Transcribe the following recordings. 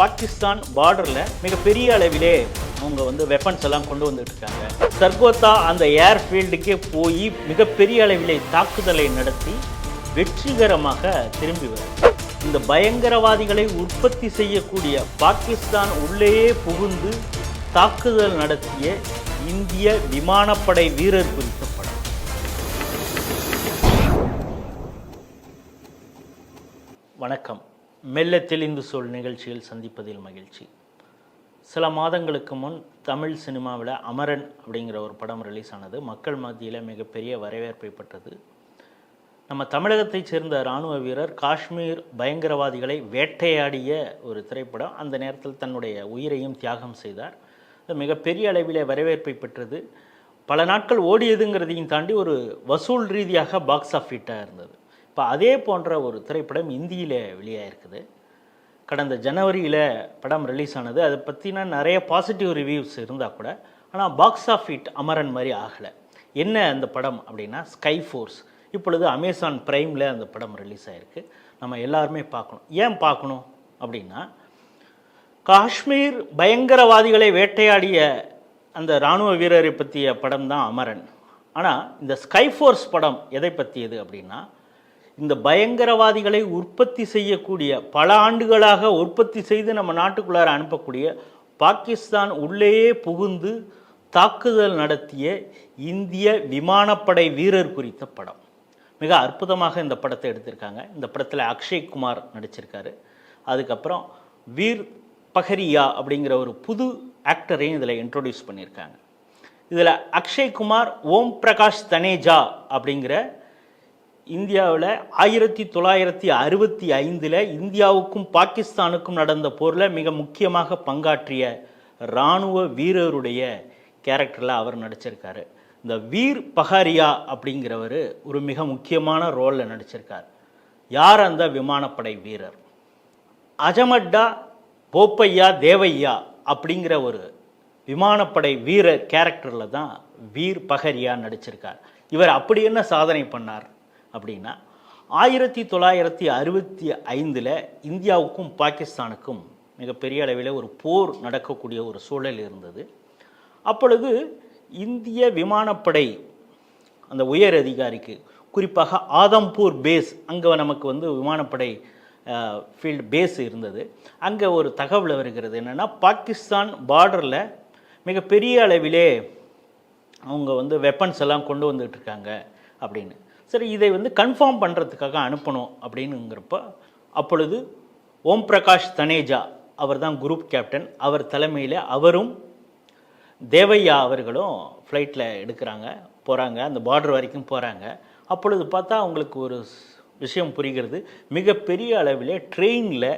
பாகிஸ்தான் பார்டரில் மிகப்பெரிய அளவிலே அவங்க வந்து வெப்பன்ஸ் எல்லாம் கொண்டு வந்துட்டு இருக்காங்க சர்கோத்தா அந்த ஏர்ஃபீல்டுக்கே போய் மிகப்பெரிய அளவிலே தாக்குதலை நடத்தி வெற்றிகரமாக திரும்பி வருது இந்த பயங்கரவாதிகளை உற்பத்தி செய்யக்கூடிய பாகிஸ்தான் உள்ளேயே புகுந்து தாக்குதல் நடத்திய இந்திய விமானப்படை வீரர் குறித்த படம். வணக்கம். மெல்ல தெளிந்து சொல் நிகழ்ச்சியில் சந்திப்பதில் மகிழ்ச்சி. சில மாதங்களுக்கு முன் தமிழ் சினிமாவில் அமரன் அப்படிங்கிற ஒரு படம் ரிலீஸ் ஆனது. மக்கள் மத்தியில் மிகப்பெரிய வரவேற்பை பெற்றது. நம்ம தமிழகத்தைச் சேர்ந்த இராணுவ வீரர் காஷ்மீர் பயங்கரவாதிகளை வேட்டையாடிய ஒரு திரைப்படம். அந்த நேரத்தில் தன்னுடைய உயிரையும் தியாகம் செய்தார். அது மிகப்பெரிய அளவிலே வரவேற்பை பெற்றது. பல நாட்கள் ஓடியதுங்கிறதையும் தாண்டி ஒரு வசூல் ரீதியாக பாக்ஸ் ஆஃபீட்டாக இருந்தது. இப்போ அதே போன்ற ஒரு திரைப்படம் இந்தியில் வெளியாகிருக்குது கடந்த ஜனவரியில் படம் ரிலீஸ் ஆனது அதை பற்றின நிறைய பாசிட்டிவ் ரிவ்யூஸ் இருந்தால் கூட ஆனால் பாக்ஸ் ஆஃப் இட் அமரன் மாதிரி ஆகலை. என்ன அந்த படம் அப்படின்னா ஸ்கை ஃபோர்ஸ் இப்பொழுது அமேசான் ப்ரைமில் அந்த படம் ரிலீஸ் ஆகிருக்கு நம்ம எல்லாருமே பார்க்கணும். ஏன் பார்க்கணும் அப்படின்னா காஷ்மீர் பயங்கரவாதிகளை வேட்டையாடிய அந்த இராணுவ வீரரை பற்றிய படம் தான் அமரன். ஆனால் இந்த ஸ்கை ஃபோர்ஸ் படம் எதை பற்றியது அப்படின்னா இந்த பயங்கரவாதிகளை உற்பத்தி செய்யக்கூடிய பல ஆண்டுகளாக உற்பத்தி செய்து நம்ம நாட்டுக்குள்ளார அனுப்பக்கூடிய பாகிஸ்தான் உள்ளேயே புகுந்து தாக்குதல் நடத்திய இந்திய விமானப்படை வீரர் குறித்த படம். மிக அற்புதமாக இந்த படத்தை எடுத்திருக்காங்க. இந்த படத்தில் அக்ஷய் குமார் நடிச்சிருக்காரு. அதுக்கப்புறம் வீர் பஹரியா அப்படிங்கிற ஒரு புது ஆக்டரையும் இதில் இன்ட்ரோடியூஸ் பண்ணியிருக்காங்க. இதில் அக்ஷய் குமார் ஓம் பிரகாஷ் தனேஜா அப்படிங்கிற இந்தியாவில் ஆயிரத்தி தொள்ளாயிரத்தி அறுபத்தி ஐந்தில் இந்தியாவுக்கும் பாகிஸ்தானுக்கும் நடந்த போரில் மிக முக்கியமாக பங்காற்றிய இராணுவ வீரருடைய கேரக்டரில் அவர் நடிச்சிருக்காரு. இந்த வீர் பஹாரியா அப்படிங்கிறவர் ஒரு மிக முக்கியமான ரோலில் நடிச்சிருக்கார். யார் அந்த விமானப்படை வீரர்? அஜமட்டா போப்பையா தேவையா அப்படிங்கிற ஒரு விமானப்படை வீரர் கேரக்டரில் தான் வீர் பஹரியா நடிச்சிருக்கார். இவர் அப்படி என்ன சாதனை பண்ணார்? அப்படின்னா ஆயிரத்தி தொள்ளாயிரத்தி அறுபத்தி ஐந்தில் இந்தியாவுக்கும் பாகிஸ்தானுக்கும் மிகப்பெரிய அளவில் ஒரு போர் நடக்கக்கூடிய ஒரு சூழல் இருந்தது. அப்பொழுது இந்திய விமானப்படை அந்த உயர் அதிகாரிக்கு குறிப்பாக ஆதம்பூர் பேஸ் அங்கே நமக்கு வந்து விமானப்படை ஃபீல்டு பேஸ் இருந்தது. அங்கே ஒரு தகவல் வருகிறது என்னென்னா பாகிஸ்தான் பார்டரில் மிகப்பெரிய அளவிலே அவங்க வந்து வெப்பன்ஸ் எல்லாம் கொண்டு வந்துகிட்ருக்காங்க இருக்காங்க அப்படின்னு. சரி இதை வந்து கன்ஃபார்ம் பண்ணுறதுக்காக அனுப்பணும் அப்படின்னுங்கிறப்ப அப்பொழுது ஓம் பிரகாஷ் தனேஜா அவர் தான் குரூப் கேப்டன் அவர் தலைமையில் அவரும் தேவையா அவர்களும் ஃப்ளைட்டில் எடுக்கிறாங்க போகிறாங்க அந்த பார்டர் வரைக்கும் போகிறாங்க அப்பொழுது பார்த்தா அவங்களுக்கு ஒரு விஷயம் புரிகிறது. மிகப்பெரிய அளவிலே ட்ரெயினில்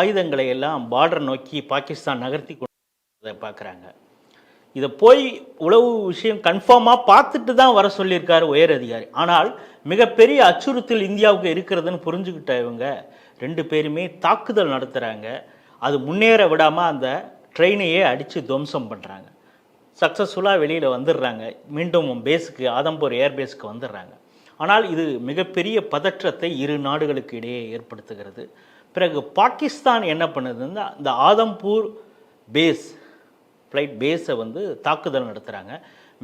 ஆயுதங்களை எல்லாம் பார்டர் நோக்கி பாகிஸ்தான் நகர்த்தி கொண்டு பார்க்குறாங்க. இதை போய் உளவு விஷயம் கன்ஃபார்மாக பார்த்துட்டு தான் வர சொல்லியிருக்காரு உயர் அதிகாரி. ஆனால் மிகப்பெரிய அச்சுறுத்தல் இந்தியாவுக்கு இருக்கிறதுன்னு புரிஞ்சுக்கிட்ட இவங்க ரெண்டு பேருமே தாக்குதல் நடத்துகிறாங்க அது முன்னேற விடாமல் அந்த ட்ரெயினையே அடித்து துவம்சம் பண்ணுறாங்க சக்ஸஸ்ஃபுல்லாக வெளியில் வந்துடுறாங்க. மீண்டும் பேஸுக்கு ஆதம்பூர் ஏர்பேஸுக்கு வந்துடுறாங்க. ஆனால் இது மிகப்பெரிய பதற்றத்தை இரு நாடுகளுக்கு இடையே ஏற்படுத்துகிறது. பிறகு பாகிஸ்தான் என்ன பண்ணுதுன்னா இந்த ஆதம்பூர் பேஸ் ஃப்ளைட் பேஸை வந்து தாக்குதல் நடத்துகிறாங்க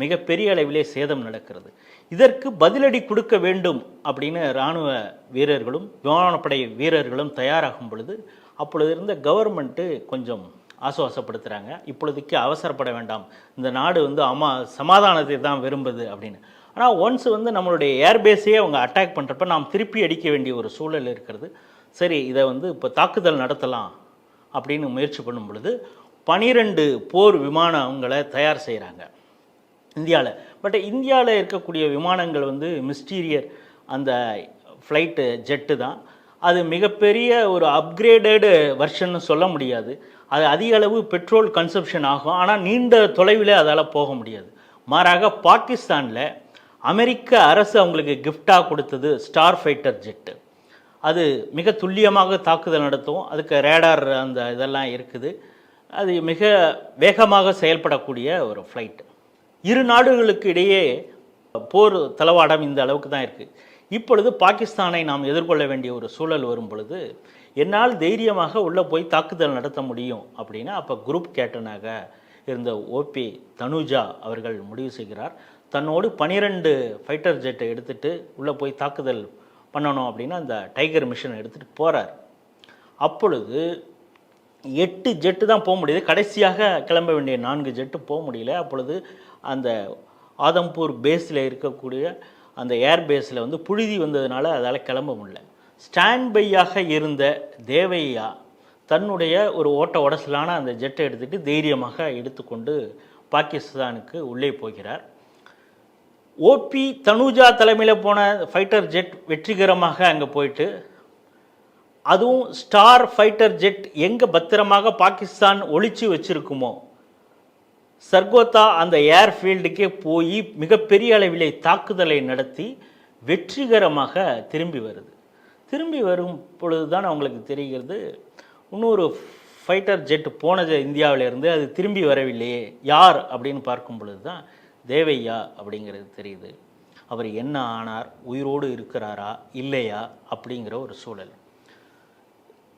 மிகப்பெரிய அளவிலே சேதம் நடக்கிறது. இதற்கு பதிலடி கொடுக்க வேண்டும் அப்படின்னு இராணுவ வீரர்களும் விமானப்படை வீரர்களும் தயாராகும் பொழுது அப்பொழுது இருந்த கவர்மெண்ட்டு கொஞ்சம் ஆசுவாசப்படுத்துகிறாங்க இப்பொழுதைக்கு அவசரப்பட வேண்டாம். இந்த நாடு வந்து அம்மா சமாதானத்தை தான் விரும்புது அப்படின்னு. ஆனால் ஒன்ஸ் வந்து நம்மளுடைய ஏர்பேஸையே அவங்க அட்டாக் பண்ணுறப்ப நாம் திருப்பி அடிக்க வேண்டிய ஒரு சூழல் இருக்கிறது. சரி இதை வந்து இப்போ தாக்குதல் நடத்தலாம் அப்படின்னு முயற்சி பண்ணும் பொழுது பனிரெண்டு போர் விமானங்களை தயார் செய்கிறாங்க இந்தியாவில் பட் இந்தியாவில் இருக்கக்கூடிய விமானங்கள் வந்து மிஸ்டீரியர் அந்த ஃப்ளைட்டு ஜெட்டு தான். அது மிகப்பெரிய ஒரு அப்கிரேடடு வெர்ஷன்னு சொல்ல முடியாது. அது அதிக அளவு பெட்ரோல் கன்சப்ஷன் ஆகும். ஆனால் நீண்ட தொலைவில் அதால் போக முடியாது. மாறாக பாகிஸ்தானில் அமெரிக்க அரசு அவங்களுக்கு கிஃப்டாக கொடுத்தது ஸ்டார் ஃபைட்டர் ஜெட்டு. அது மிக துல்லியமாக தாக்குதல் நடத்தும். அதுக்கு ரேடார் அந்த இதெல்லாம் இருக்குது. அது மிக வேகமாக செயல்படக்கூடிய ஒரு ஃப்ளைட் இரு நாடுகளுக்கு இடையே போர் தளவாடம் இந்த அளவுக்கு தான் இருக்குது இப்பொழுது பாகிஸ்தானை நாம் எதிர்கொள்ள வேண்டிய ஒரு சூழல் வரும் பொழுது என்னால் தைரியமாக உள்ளே போய் தாக்குதல் நடத்த முடியும் அப்படின்னா அப்போ குரூப் கேப்டனாக இருந்த ஓபி தனுஜா அவர்கள் முடிவு செய்கிறார். தன்னோடு பனிரெண்டு ஃபைட்டர் ஜெட்டை எடுத்துட்டு உள்ளே போய் தாக்குதல் பண்ணணும் அப்படின்னா அந்த டைகர் மிஷனை எடுத்துகிட்டு போகிறார் அப்பொழுது எட்டு ஜெட்டு தான் போக முடியுது. கடைசியாக கிளம்ப வேண்டிய நான்கு ஜெட்டு போக முடியல. அப்பொழுது அந்த ஆதம்பூர் பேஸில் இருக்கக்கூடிய அந்த ஏர் பேஸில் வந்து புழுதி வந்ததுனால அதால் கிளம்ப முடியல. ஸ்டாண்ட் பையாக இருந்த தேவையா தன்னுடைய ஒரு ஓட்ட உடசலான அந்த ஜெட்டை எடுத்துகிட்டு தைரியமாக எடுத்துக்கொண்டு பாகிஸ்தானுக்கு உள்ளே போகிறார். ஓபி தனுஜா தலைமையில் போன ஃபைட்டர் ஜெட் வெற்றிகரமாக அங்கே போயிட்டு அதுவும் ஸ்டார் ஃபைட்டர் ஜெட் எங்கே பத்திரமாக பாகிஸ்தான் ஒழிச்சு வச்சிருக்குமோ? சர்கோத்தா அந்த ஏர்ஃபீல்டுக்கே போய் மிகப்பெரிய அளவிலே தாக்குதலை நடத்தி வெற்றிகரமாக திரும்பி வருது. திரும்பி வரும் பொழுது தான் அவங்களுக்கு தெரிகிறது இன்னொரு ஃபைட்டர் ஜெட் போனது இந்தியாவிலேருந்து அது திரும்பி வரவில்லையே யார் அப்படின்னு பார்க்கும் பொழுது தான் தேவையா அப்படிங்கிறது தெரியுது. அவர் என்ன ஆனார்? உயிரோடு இருக்கிறாரா? இல்லையா? அப்படிங்கிற ஒரு சூழல்.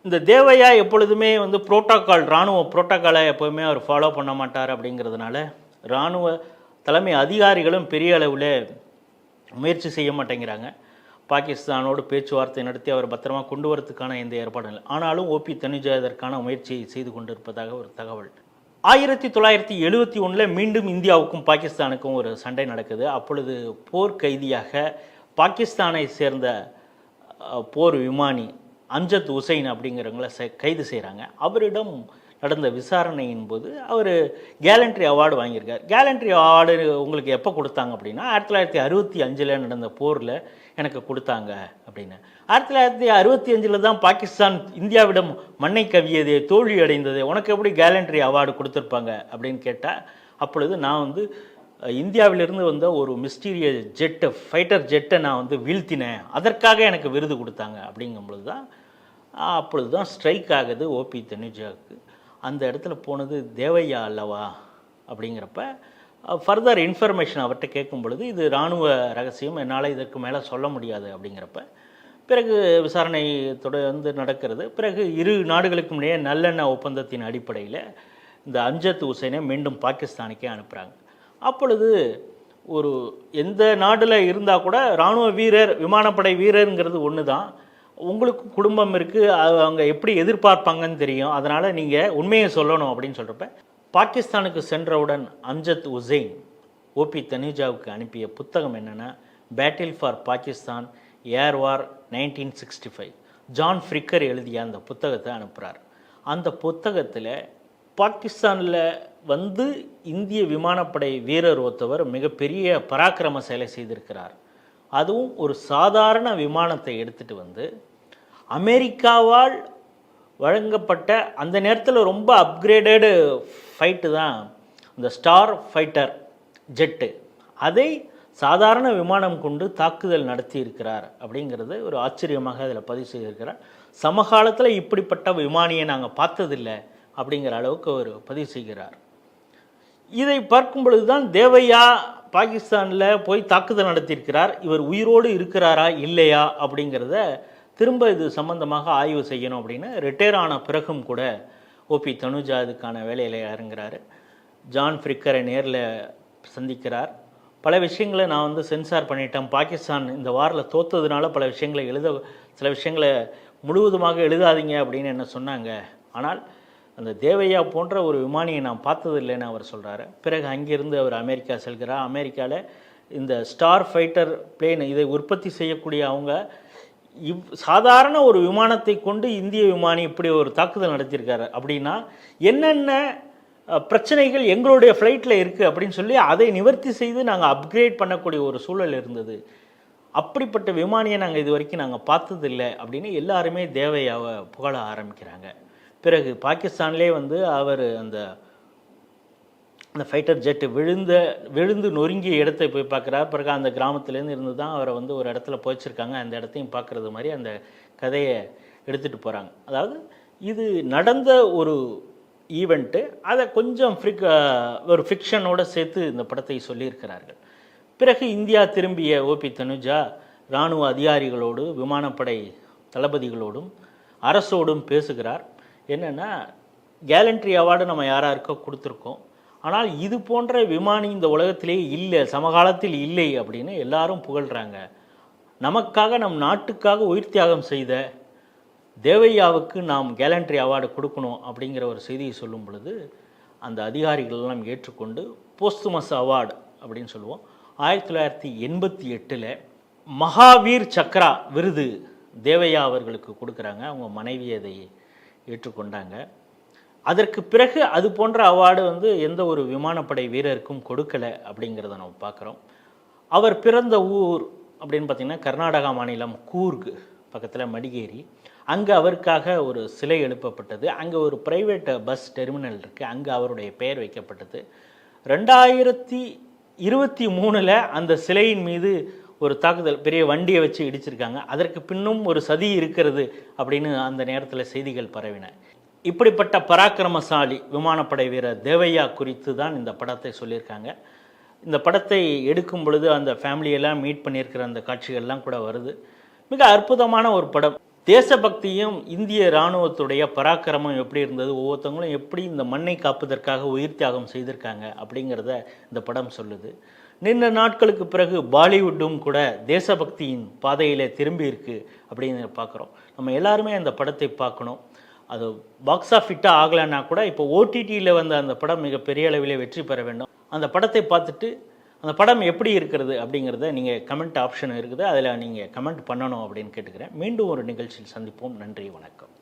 இந்த தேவையா எப்பொழுதுமே வந்து புரோட்டோக்கால் இராணுவ புரோட்டோக்காலை எப்போவுமே அவர் ஃபாலோ பண்ண மாட்டார் அப்படிங்கிறதுனால இராணுவ தலைமை அதிகாரிகளும் பெரிய அளவில் முயற்சி செய்ய மாட்டேங்கிறாங்க. பாகிஸ்தானோடு பேச்சுவார்த்தை நடத்தி அவர் பத்திரமா கொண்டு வரதுக்கான எந்த ஏற்பாடும் இல்லை. ஆனாலும் ஓபி தனுஜா இதற்கான முயற்சியை செய்து கொண்டிருப்பதாக ஒரு தகவல். ஆயிரத்தி தொள்ளாயிரத்தி எழுபத்தி ஒன்றில் மீண்டும் இந்தியாவுக்கும் பாகிஸ்தானுக்கும் ஒரு சண்டை நடக்குது. அப்பொழுது போர் கைதியாக பாகிஸ்தானை சேர்ந்த போர் விமானி அம்ஜத் உசைன் அப்படிங்கிறவங்கள செ- கைது செய்கிறாங்க அவரிடம் நடந்த விசாரணையின் போது அவர் கேலண்ட்ரி அவார்டு வாங்கியிருக்கார். கேலண்ட்ரி அவார்டு உங்களுக்கு எப்போ கொடுத்தாங்க அப்படின்னா ஆயிரத்தி தொள்ளாயிரத்தி அறுபத்தி அஞ்சில் நடந்த போரில் எனக்கு கொடுத்தாங்க அப்படின்னு. ஆயிரத்தி தொள்ளாயிரத்தி அறுபத்தி அஞ்சில் தான் பாகிஸ்தான் இந்தியாவிடம் மண்ணை கவியதே தோல்வி அடைந்தது உனக்கு எப்படி கேலண்ட்ரி அவார்டு கொடுத்துருப்பாங்க அப்படின்னு கேட்டால் அப்பொழுது நான் வந்து இந்தியாவிலிருந்து வந்த ஒரு மிஸ்டீரிய ஜெட்டை ஃபைட்டர் ஜெட்டை நான் வந்து வீழ்த்தினேன். அதற்காக எனக்கு விருது கொடுத்தாங்க அப்படிங்கும்பொழுது தான் அப்பொழுது தான் ஸ்ட்ரைக் ஆகுது ஓபி தனுஜாவுக்கு அந்த இடத்துல போனது தேவையா அல்லவா? அப்படிங்கிறப்ப ஃபர்தர் இன்ஃபர்மேஷன் அவர்கிட்ட கேட்கும் பொழுது இது இராணுவ ரகசியம் என்னால் இதற்கு மேலே சொல்ல முடியாது அப்படிங்கிறப்ப பிறகு விசாரணை தொடர்ந்து நடக்கிறது. பிறகு இரு நாடுகளுக்கும் இடையே நல்லெண்ண ஒப்பந்தத்தின் அடிப்படையில் இந்த அம்ஜத் உசைனை மீண்டும் பாகிஸ்தானுக்கே அனுப்புகிறாங்க அப்பொழுது ஒரு எந்த நாட்டில் இருந்தால் கூட இராணுவ வீரர் விமானப்படை வீரருங்கிறது ஒன்று தான் உங்களுக்கும் குடும்பம் இருக்குது அவங்க எப்படி எதிர்பார்ப்பாங்கன்னு தெரியும். அதனால் நீங்கள் உண்மையை சொல்லணும் அப்படின்னு சொல்கிறப்ப பாகிஸ்தானுக்கு சென்றவுடன் அம்ஜத் உசைன் ஓபி தனுஜாவுக்கு அனுப்பிய புத்தகம் என்னென்னா battle for Pakistan air war nineteen sixty five John Fricker எழுதிய அந்த புத்தகத்தை அனுப்புகிறார் அந்த புத்தகத்தில் பாகிஸ்தானில் வந்து இந்திய விமானப்படை வீரர் ஒருத்தவர் மிகப்பெரிய பராக்கிரம செயலை செய்திருக்கிறார். அதுவும் ஒரு சாதாரண விமானத்தை எடுத்துட்டு வந்து அமெரிக்காவால் வழங்கப்பட்ட அந்த நேரத்தில் ரொம்ப அப்கிரேடடு ஃபைட்டு தான் இந்த ஸ்டார் ஃபைட்டர் ஜெட்டு அதை சாதாரண விமானம் கொண்டு தாக்குதல் நடத்தி இருக்கிறார் அப்படிங்கிறது ஒரு ஆச்சரியமாக அதில் பதிவு செய்திருக்கிறார். சமகாலத்தில் இப்படிப்பட்ட விமானியை நாங்கள் பார்த்ததில்லை அப்படிங்கிற அளவுக்கு அவர் பதிவு செய்கிறார். இதை பார்க்கும் பொழுதுதான் தேவையா பாகிஸ்தானில் போய் தாக்குதல் நடத்தியிருக்கிறார். இவர் உயிரோடு இருக்கிறாரா இல்லையா அப்படிங்கிறத திரும்ப இது சம்பந்தமாக ஆய்வு செய்யணும் அப்படின்னு ரிட்டையர் ஆன பிறகும் கூட ஓபி தனுஜா இதுக்கான வேலையில் இறங்குறாரு. ஜான் ஃப்ரிக்கரை நேரில் சந்திக்கிறார். பல விஷயங்களை நான் வந்து சென்சார் பண்ணிட்டேன். பாகிஸ்தான் இந்த வாரில் தோத்ததுனால பல விஷயங்களை எழுத சில விஷயங்களை முழுவதுமாக எழுதாதீங்க அப்படின்னு என்ன சொன்னாங்க. ஆனால் அந்த தேவையா போன்ற ஒரு விமானியை நான் பார்த்ததில்லைன்னு அவர் சொல்கிறாரு பிறகு அங்கிருந்து அவர் அமெரிக்கா செல்கிறார். அமெரிக்காவில் இந்த ஸ்டார் ஃபைட்டர் பிளேன் இதை உற்பத்தி செய்யக்கூடிய அவங்க இவ் சாதாரண ஒரு விமானத்தை கொண்டு இந்திய விமானி இப்படி ஒரு தாக்குதல் நடத்தியிருக்காரு. அப்படின்னா என்னென்ன பிரச்சனைகள் எங்களுடைய ஃப்ளைட்டில் இருக்குது அப்படின்னு சொல்லி அதை நிவர்த்தி செய்து நாங்கள் அப்கிரேட் பண்ணக்கூடிய ஒரு சூழல் இருந்தது. அப்படிப்பட்ட விமானியை நாங்கள் இது வரைக்கும் நாங்கள் பார்த்ததில்லை அப்படின்னு எல்லாருமே தேவையாவை புகழ ஆரம்பிக்கிறாங்க. பிறகு பாகிஸ்தான்லேயே வந்து அவர் அந்த அந்த ஃபைட்டர் ஜெட்டு விழுந்த விழுந்து நொறுங்கிய இடத்தை போய் பார்க்குறார். பிறகு அந்த கிராமத்துலேருந்து இருந்து தான் அவரை வந்து ஒரு இடத்துல போய்ச்சிருக்காங்க அந்த இடத்தையும் பார்க்குறது மாதிரி அந்த கதையை எடுத்துகிட்டு போகிறாங்க அதாவது இது நடந்த ஒரு ஈவெண்ட்டு அதை கொஞ்சம் ஃப்ரிக் ஒரு ஃபிக்ஷனோடு சேர்த்து இந்த படத்தை சொல்லியிருக்கிறார்கள். பிறகு இந்தியா திரும்பிய ஓபி தனுஜா இராணுவ அதிகாரிகளோடு விமானப்படை தளபதிகளோடும் அரசோடும் பேசுகிறார். என்னென்னா கேலண்ட்ரி அவார்டு நம்ம யாராருக்கோ கொடுத்துருக்கோம். ஆனால் இது போன்ற விமானி இந்த உலகத்திலேயே இல்லை சமகாலத்தில் இல்லை அப்படின்னு எல்லாரும் புகழ்கிறாங்க நமக்காக நம் நாட்டுக்காக உயிர் தியாகம் செய்த தேவையாவுக்கு நாம் கேலண்ட்ரி அவார்டு கொடுக்கணும் அப்படிங்கிற ஒரு செய்தியை சொல்லும் பொழுது அந்த அதிகாரிகள் எல்லாம் ஏற்றுக்கொண்டு போஸ்துமஸ் அவார்டு அப்படின்னு சொல்லுவோம். ஆயிரத்தி தொள்ளாயிரத்தி எண்பத்தி எட்டில் மகாவீர் சக்ரா விருது தேவையா அவர்களுக்கு கொடுக்குறாங்க. அவங்க மனைவி அதை ஏற்றுக்கொண்டாங்க. அதற்கு பிறகு அது போன்ற அவார்டு வந்து எந்த ஒரு விமானப்படை வீரருக்கும் கொடுக்கலை அப்படிங்கிறத நம்ம பார்க்குறோம். அவர் பிறந்த ஊர் அப்படின்னு பார்த்திங்கன்னா கர்நாடகா மாநிலம் கூர்க் பக்கத்தில் மடிகேரி. அங்கே அவருக்காக ஒரு சிலை எழுப்பப்பட்டது. அங்கே ஒரு பிரைவேட் பஸ் டெர்மினல் இருக்குது அங்கே அவருடைய பெயர் வைக்கப்பட்டது. ரெண்டாயிரத்தி இருபத்தி மூணில் அந்த சிலையின் மீது ஒரு தாக்குதல் பெரிய வண்டியை வச்சு இடிச்சிருக்காங்க. அதற்கு பின்னும் ஒரு சதி இருக்கிறது அப்படின்னு அந்த நேரத்தில் செய்திகள் பரவின. இப்படிப்பட்ட பராக்கிரமசாலி விமானப்படை வீரர் தேவையா குறித்து தான் இந்த படத்தை சொல்லியிருக்காங்க. இந்த படத்தை எடுக்கும் பொழுது அந்த ஃபேமிலியெல்லாம் மீட் பண்ணியிருக்கிற அந்த காட்சிகள்லாம் கூட வருது. மிக அற்புதமான ஒரு படம். தேசபக்தியும் இந்திய இராணுவத்துடைய பராக்கிரமம் எப்படி இருந்தது ஒவ்வொருத்தவங்களும் எப்படி இந்த மண்ணை காப்பதற்காக உயிர் தியாகம் செய்திருக்காங்க அப்படிங்கிறத இந்த படம் சொல்லுது. நின்ற நாட்களுக்கு பிறகு பாலிவுட்டும் கூட தேசபக்தியின் பாதையில் திரும்பி இருக்கு அப்படின்னு பார்க்குறோம். நம்ம எல்லாருமே அந்த படத்தை பார்க்கணும். அது பாக்ஸ் ஆஃபிட்டாக ஆகலைன்னா கூட இப்போ ஓடிடியில் வந்த அந்த படம் மிகப்பெரிய அளவில் வெற்றி பெற வேண்டும். அந்த படத்தை பார்த்துட்டு அந்த படம் எப்படி இருக்கிறது அப்படிங்கிறத நீங்கள் கமெண்ட் ஆப்ஷன் இருக்குது. அதில் நீங்கள் கமெண்ட் பண்ணணும் அப்படின்னு கேட்டுக்கிறேன். மீண்டும் ஒரு நிகழ்ச்சியில் சந்திப்போம். நன்றி வணக்கம்.